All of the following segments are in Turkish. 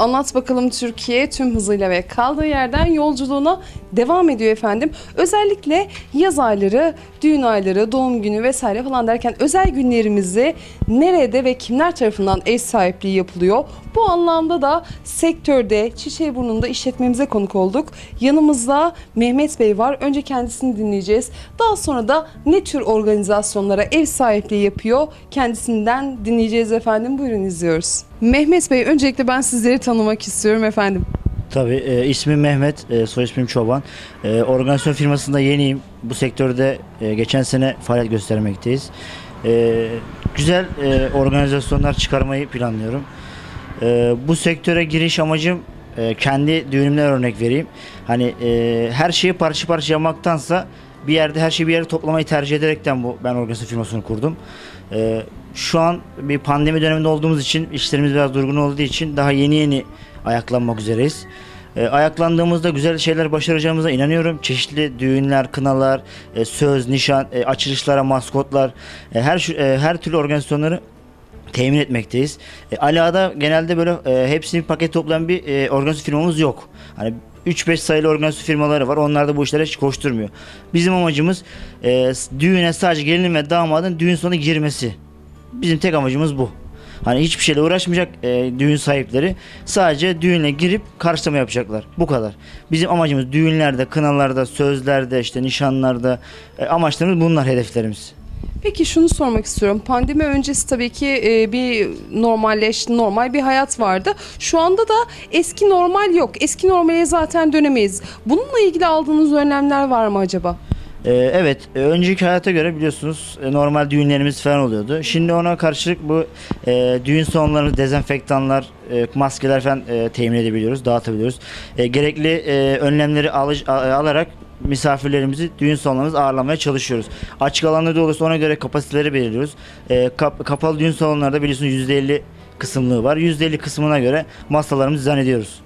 Anlat bakalım Türkiye tüm hızıyla ve kaldığı yerden yolculuğuna devam ediyor efendim. Özellikle yaz ayları, düğün ayları, doğum günü vesaire falan derken özel günlerimizi nerede ve kimler tarafından ev sahipliği yapılıyor? Bu anlamda da sektörde Çiçeğburnu'nda işletmemize konuk olduk. Yanımızda Mehmet Bey var. Önce kendisini dinleyeceğiz. Daha sonra da ne tür organizasyonlara ev sahipliği yapıyor kendisinden dinleyeceğiz efendim. Buyurun izliyoruz. Mehmet Bey öncelikle ben sizleri tanımak istiyorum efendim. Tabii e, ismim Mehmet, e, soy ismim Çoban. E, organizasyon firmasında yeniyim. Bu sektörde e, geçen sene faaliyet göstermekteyiz. E, güzel e, organizasyonlar çıkarmayı planlıyorum. E, bu sektöre giriş amacım e, kendi düğünümden örnek vereyim. Hani e, her şeyi parça parça yapmaktansa bir yerde her şeyi bir yere toplamayı tercih ederekten bu ben organizasyon firmasını kurdum. E, şu an bir pandemi döneminde olduğumuz için işlerimiz biraz durgun olduğu için daha yeni yeni ayaklanmak üzereyiz. E, ayaklandığımızda güzel şeyler başaracağımıza inanıyorum. Çeşitli düğünler, kınalar, e, söz, nişan, e, açılışlara, maskotlar, e, her e, her türlü organizasyonları temin etmekteyiz. E, Ala'da genelde böyle e, hepsini paket toplayan bir e, organizasyon firmamız yok. Hani 3-5 sayılı organizasyon firmaları var. Onlar da bu işlere hiç koşturmuyor. Bizim amacımız e, düğüne sadece gelinin ve damadın düğün sonu girmesi. Bizim tek amacımız bu. Hani hiçbir şeyle uğraşmayacak e, düğün sahipleri. Sadece düğüne girip karşılama yapacaklar. Bu kadar. Bizim amacımız düğünlerde, kınalarda, sözlerde, işte nişanlarda e, amaçlarımız bunlar hedeflerimiz. Peki şunu sormak istiyorum. Pandemi öncesi tabii ki e, bir normalleş, normal bir hayat vardı. Şu anda da eski normal yok. Eski normale zaten dönemeyiz. Bununla ilgili aldığınız önlemler var mı acaba? Ee, evet, e, önceki hayata göre biliyorsunuz e, normal düğünlerimiz falan oluyordu. Şimdi ona karşılık bu e, düğün salonlarımız dezenfektanlar, e, maskeler falan e, temin edebiliyoruz, dağıtabiliyoruz. E, gerekli e, önlemleri alış- a- alarak misafirlerimizi düğün salonlarımızda ağırlamaya çalışıyoruz. Açık alanlarda olursa ona göre kapasiteleri belirliyoruz. E, kap- kapalı düğün salonlarda biliyorsunuz %50 kısımlığı var. %50 kısmına göre masalarımızı düzen ediyoruz.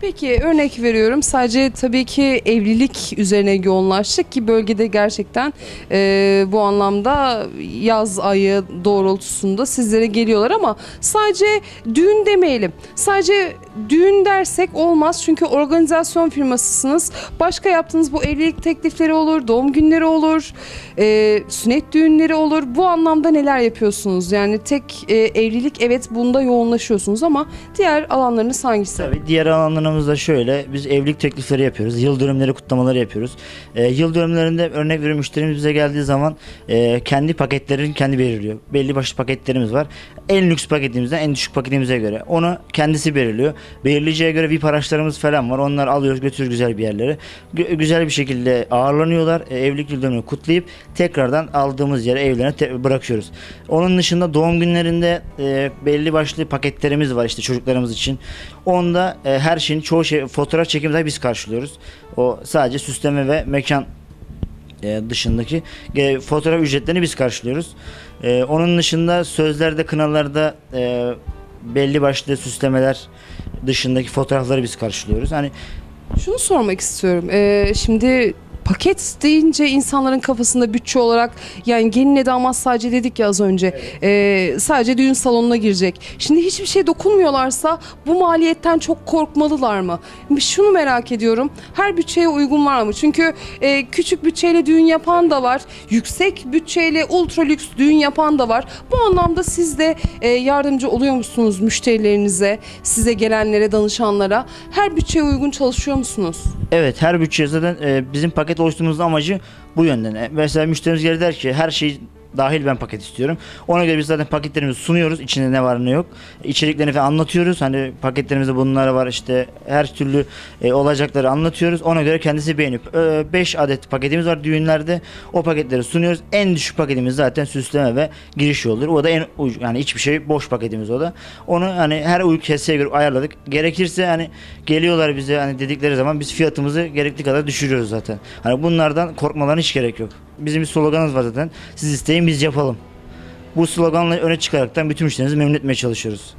Peki örnek veriyorum sadece tabii ki evlilik üzerine yoğunlaştık ki bölgede gerçekten e, bu anlamda yaz ayı doğrultusunda sizlere geliyorlar ama sadece düğün demeyelim. Sadece düğün dersek olmaz çünkü organizasyon firmasısınız. Başka yaptığınız bu evlilik teklifleri olur, doğum günleri olur, e, sünnet düğünleri olur. Bu anlamda neler yapıyorsunuz? Yani tek e, evlilik evet bunda yoğunlaşıyorsunuz ama diğer alanlarınız hangisi? Tabii diğer alanlarımızda şöyle biz evlilik teklifleri yapıyoruz. Yıl dönümleri kutlamaları yapıyoruz. Ee, yıl dönümlerinde örnek veriyorum müşterimiz bize geldiği zaman e, kendi paketlerini kendi belirliyor. Belli başlı paketlerimiz var. En lüks paketimizden en düşük paketimize göre. Onu kendisi belirliyor. Belirleyeceğe göre VIP araçlarımız falan var. Onları alıyoruz götürüyoruz güzel bir yerlere. Gü- güzel bir şekilde ağırlanıyorlar. E, evlilik yıl dönümünü kutlayıp tekrardan aldığımız yere evlerine te- bırakıyoruz. Onun dışında doğum günlerinde e, belli başlı paketlerimiz var işte çocuklarımız için. Onda e, her şeyin çoğu şey fotoğraf çekimi dahi biz karşılıyoruz. O sadece süsleme ve mekan e, dışındaki e, fotoğraf ücretlerini biz karşılıyoruz. E, onun dışında sözlerde, kınalarda e, belli başlı süslemeler dışındaki fotoğrafları biz karşılıyoruz. Hani Şunu sormak istiyorum. Ee, şimdi paket deyince insanların kafasında bütçe olarak yani gelinle damat sadece dedik ya az önce ee, sadece düğün salonuna girecek. Şimdi hiçbir şey dokunmuyorlarsa bu maliyetten çok korkmalılar mı? Şunu merak ediyorum. Her bütçeye uygun var mı? Çünkü e, küçük bütçeyle düğün yapan da var. Yüksek bütçeyle ultra lüks düğün yapan da var. Bu anlamda siz de e, yardımcı oluyor musunuz müşterilerinize, size gelenlere, danışanlara? Her bütçeye uygun çalışıyor musunuz? Evet her bütçe zaten e, bizim paket oluşturmamızın amacı bu yönden. E, mesela müşterimiz gelir der ki her şey dahil ben paket istiyorum. Ona göre biz zaten paketlerimizi sunuyoruz. İçinde ne var ne yok. İçeriklerini falan anlatıyoruz. Hani paketlerimizde bunlar var işte her türlü e, olacakları anlatıyoruz. Ona göre kendisi beğenip 5 adet paketimiz var düğünlerde. O paketleri sunuyoruz. En düşük paketimiz zaten süsleme ve giriş yoldur. O da en yani hiçbir şey boş paketimiz o da. Onu hani her uy keseye göre ayarladık. Gerekirse hani geliyorlar bize hani dedikleri zaman biz fiyatımızı gerekli kadar düşürüyoruz zaten. Hani bunlardan korkmalarına hiç gerek yok. Bizim bir sloganımız var zaten. Siz isteyin biz yapalım. Bu sloganla öne çıkaraktan bütün müşterimizi memnun etmeye çalışıyoruz.